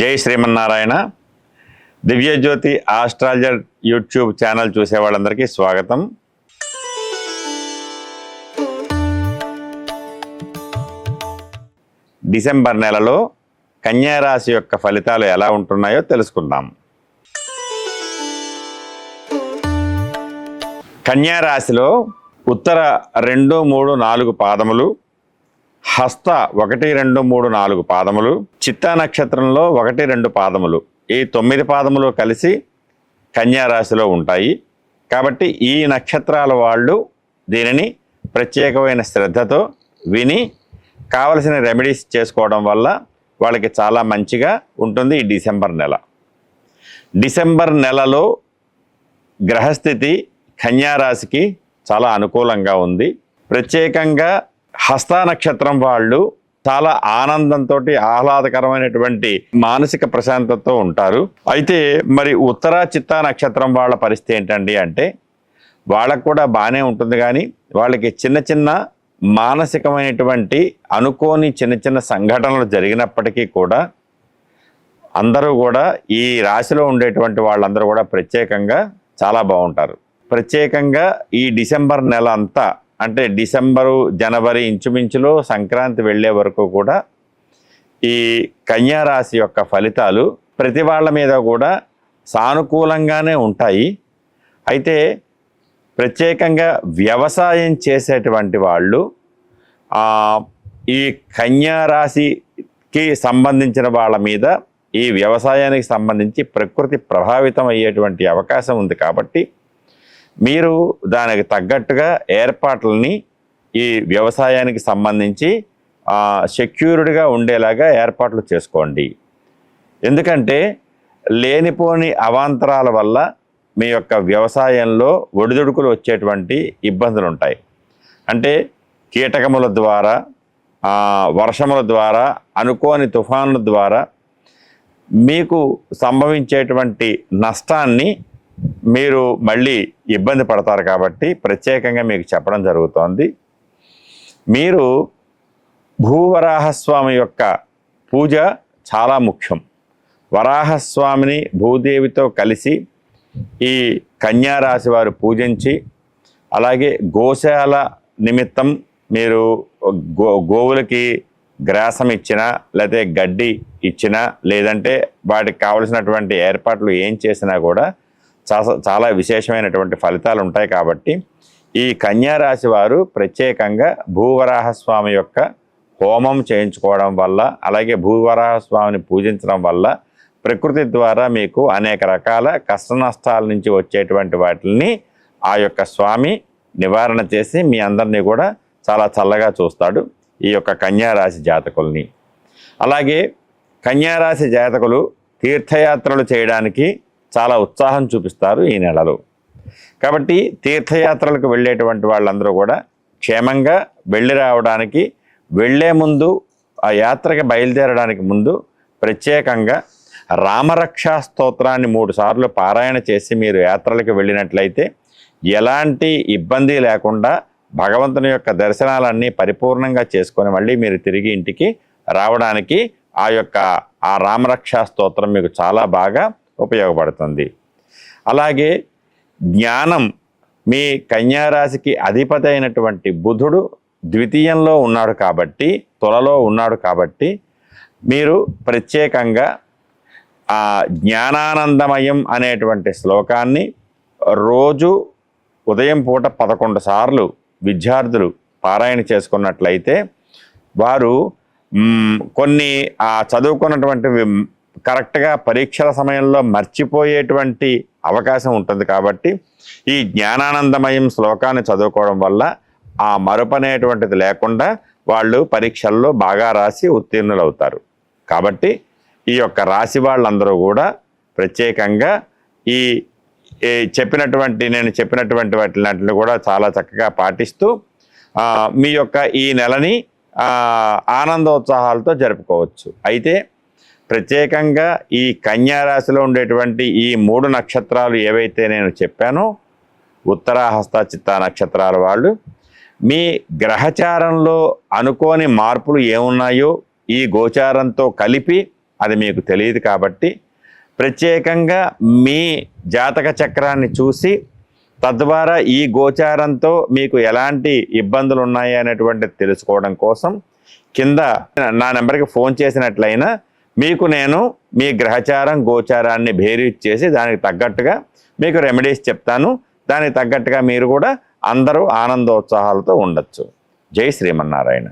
జై Srimannarayana. Divyajyothi astrologer YouTube channel చూసే వాళ్ళందరికీ స్వాగతం. డిసెంబర్ నెలలో కన్యా రాశి యొక్క ఫలితాలు ఎలా ఉంటున్నాయో తెలుసుకుందాం. కన్యా రాశిలో ఉత్తర రెండు మూడు నాలుగు పాదములు హస్త ఒకటి రెండు మూడు నాలుగు పాదములు చిత్తా నక్షత్రంలో ఒకటి రెండు పాదములు. ఈ తొమ్మిది పాదములు కలిసి కన్యారాశిలో ఉంటాయి. కాబట్టి ఈ నక్షత్రాల వాళ్ళు దీనిని ప్రత్యేకమైన శ్రద్ధతో విని కావలసిన రెమెడీస్ చేసుకోవడం వల్ల వాళ్ళకి చాలా మంచిగా ఉంటుంది ఈ డిసెంబర్ నెల. డిసెంబర్ నెలలో గ్రహస్థితి కన్యారాశికి చాలా అనుకూలంగా ఉంది. ప్రత్యేకంగా హస్త నక్షత్రం వాళ్ళు చాలా ఆనందంతో ఆహ్లాదకరమైనటువంటి మానసిక ప్రశాంతతతో ఉంటారు. అయితే మరి ఉత్తర చిత్తా నక్షత్రం వాళ్ళ పరిస్థితి ఏంటండి అంటే వాళ్ళకు కూడా బాగానే ఉంటుంది కానీ వాళ్ళకి చిన్న చిన్న మానసికమైనటువంటి అనుకోని చిన్న చిన్న సంఘటనలు జరిగినప్పటికీ కూడా అందరూ కూడా ఈ రాశిలో ఉండేటువంటి వాళ్ళందరూ కూడా ప్రత్యేకంగా చాలా బాగుంటారు. ప్రత్యేకంగా ఈ డిసెంబర్ నెల అంతా అంటే డిసెంబరు జనవరి ఇంచుమించులో సంక్రాంతి వెళ్ళే వరకు కూడా ఈ కన్యారాశి యొక్క ఫలితాలు ప్రతి వాళ్ళ మీద కూడా సానుకూలంగానే ఉంటాయి. అయితే ప్రత్యేకంగా వ్యవసాయం చేసేటువంటి వాళ్ళు ఈ కన్యారాశికి సంబంధించిన వాళ్ళ మీద ఈ వ్యవసాయానికి సంబంధించి ప్రకృతి ప్రభావితం అయ్యేటువంటి అవకాశం ఉంది కాబట్టి మీరు దానికి తగ్గట్టుగా ఏర్పాట్లని ఈ వ్యవసాయానికి సంబంధించి సెక్యూర్డ్గా ఉండేలాగా ఏర్పాట్లు చేసుకోండి. ఎందుకంటే లేనిపోని అవాంతరాల వల్ల మీ యొక్క వ్యవసాయంలో ఒడిదుడుకులు వచ్చేటువంటి ఇబ్బందులు ఉంటాయి అంటే కీటకముల ద్వారా వర్షముల ద్వారా అనుకోని తుఫానుల ద్వారా మీకు సంభవించేటువంటి నష్టాన్ని మీరు మళ్ళీ ఇబ్బంది పడతారు కాబట్టి ప్రత్యేకంగా మీకు చెప్పడం జరుగుతోంది. మీరు భూవరాహస్వామి యొక్క పూజ చాలా ముఖ్యం. వరాహస్వామిని భూదేవితో కలిసి ఈ కన్యారాశి వారు పూజించి అలాగే గోశాల నిమిత్తం మీరు గో గోవులకి గ్రాసం ఇచ్చినా లేకపోతే గడ్డి ఇచ్చినా లేదంటే వాటికి కావలసినటువంటి ఏర్పాట్లు ఏం చేసినా కూడా చాలా చాలా విశేషమైనటువంటి ఫలితాలు ఉంటాయి కాబట్టి ఈ కన్యారాశి వారు ప్రత్యేకంగా భూవరాహస్వామి యొక్క హోమం చేయించుకోవడం వల్ల అలాగే భూవరాహస్వామిని పూజించడం వల్ల ప్రకృతి ద్వారా మీకు అనేక రకాల కష్ట నష్టాల నుంచి వచ్చేటువంటి వాటిని ఆ యొక్క స్వామి నివారణ చేసి మీ అందరినీ కూడా చాలా చల్లగా చూస్తాడు ఈ యొక్క కన్యారాశి జాతకుల్ని. అలాగే కన్యారాశి జాతకులు తీర్థయాత్రలు చేయడానికి చాలా ఉత్సాహం చూపిస్తారు ఈ నెలలో. కాబట్టి తీర్థయాత్రలకు వెళ్ళేటువంటి వాళ్ళందరూ కూడా క్షేమంగా వెళ్ళి రావడానికి వెళ్ళే ముందు ఆ యాత్రకి బయలుదేరడానికి ముందు ప్రత్యేకంగా రామరక్షా స్తోత్రాన్ని మూడు సార్లు పారాయణ చేసి మీరు యాత్రలకు వెళ్ళినట్లయితే ఎలాంటి ఇబ్బంది లేకుండా భగవంతుని యొక్క దర్శనాలన్నీ పరిపూర్ణంగా చేసుకొని మళ్ళీ మీరు తిరిగి ఇంటికి రావడానికి ఆ యొక్క ఆ రామరక్షా స్తోత్రం మీకు చాలా బాగా ఉపయోగపడుతుంది. అలాగే జ్ఞానం మీ కన్యారాశికి అధిపతి అయినటువంటి బుధుడు ద్వితీయంలో ఉన్నాడు కాబట్టి తులలో ఉన్నాడు కాబట్టి మీరు ప్రత్యేకంగా ఆ జ్ఞానానందమయం అనేటువంటి శ్లోకాన్ని రోజు ఉదయం పూట పదకొండు సార్లు విద్యార్థులు పారాయణ చేసుకున్నట్లయితే వారు కొన్ని ఆ చదువుకున్నటువంటి కరెక్ట్గా పరీక్షల సమయంలో మర్చిపోయేటువంటి అవకాశం ఉంటుంది కాబట్టి ఈ జ్ఞానానందమయం శ్లోకాన్ని చదువుకోవడం వల్ల ఆ మరపనేటువంటిది లేకుండా వాళ్ళు పరీక్షల్లో బాగా రాసి ఉత్తీర్ణులు అవుతారు కాబట్టి ఈ యొక్క రాశి వాళ్ళందరూ కూడా ప్రత్యేకంగా ఈ చెప్పినటువంటి నేను చెప్పినటువంటి వాటిని కూడా చాలా చక్కగా పాటిస్తూ మీ యొక్క ఈ నెలని ఆనందోత్సాహాలతో జరుపుకోవచ్చు. అయితే ప్రత్యేకంగా ఈ కన్యారాశిలో ఉండేటువంటి ఈ మూడు నక్షత్రాలు ఏవైతే నేను చెప్పానో ఉత్తరాహస్త చిత్తా నక్షత్రాల వాళ్ళు మీ గ్రహచారంలో అనుకోని మార్పులు ఏమున్నాయో ఈ గోచారంతో కలిపి అది మీకు తెలియదు కాబట్టి ప్రత్యేకంగా మీ జాతక చక్రాన్ని చూసి తద్వారా ఈ గోచారంతో మీకు ఎలాంటి ఇబ్బందులు ఉన్నాయి అనేటువంటిది తెలుసుకోవడం కోసం కింద నా నెంబర్కి ఫోన్ చేసినట్లయినా మీకు నేను మీ గ్రహచారం గోచారాన్ని భేరీజ్ చేసి దానికి తగ్గట్టుగా మీకు రెమెడీస్ చెప్తాను. దానికి తగ్గట్టుగా మీరు కూడా అందరూ ఆనందోత్సాహాలతో ఉండొచ్చు. జై శ్రీమన్నారాయణ.